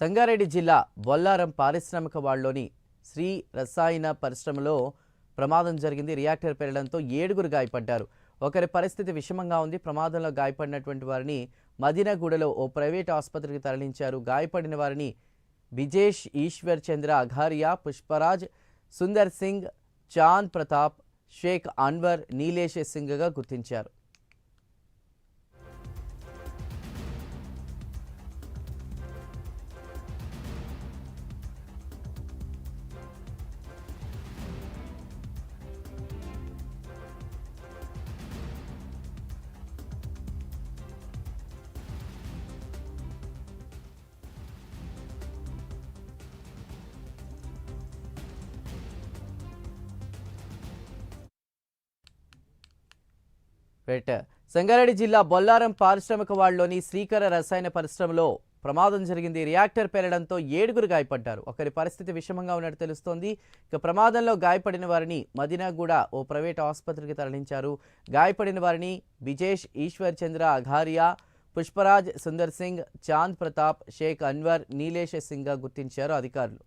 సంగారెడ్డి జిల్లా బొల్లారం పారిశ్రామిక వాడలోని శ్రీ రసాయన పరిశ్రమలో ప్రమాదం జరిగింది. రియాక్టర్ పేలడంతో ఏడుగురు గాయపడ్డారు. ఒకరి పరిస్థితి విషమంగా ఉంది. ప్రమాదంలో గాయపడినటువంటి వారిని మదినగూడలో ఓ ప్రైవేట్ ఆసుపత్రికి తరలించారు. గాయపడిన వారిని బిజేష్ ఈశ్వర్ చంద్ర అఘారియా పుష్పరాజ్ సుందర్ సింగ్ చాంద్ ప్రతాప్ షేక్ అన్వర్ నీలేష్ సింగ్గా గుర్తించారు. రైట్ సంగారెడ్డి జిల్లా బొల్లారం పారిశ్రామిక వాడలోని శ్రీకర రసాయన పరిశ్రమలో ప్రమాదం జరిగింది. రియాక్టర్ పేలడంతో ఏడుగురు గాయపడ్డారు. ఒకరి పరిస్థితి విషమంగా ఉన్నట్టు తెలుస్తోంది. ఇక ప్రమాదంలో గాయపడిన వారిని మదినాగూడ ఓ ప్రైవేట్ ఆసుపత్రికి తరలించారు. గాయపడిన వారిని బిజేష్ ఈశ్వర్ చంద్ర అఘారియా పుష్పరాజ్ సుందర్ సింగ్ చాంద్ ప్రతాప్ షేక్ అన్వర్ నీలేష్ సింగ్గా గుర్తించారు అధికారులు.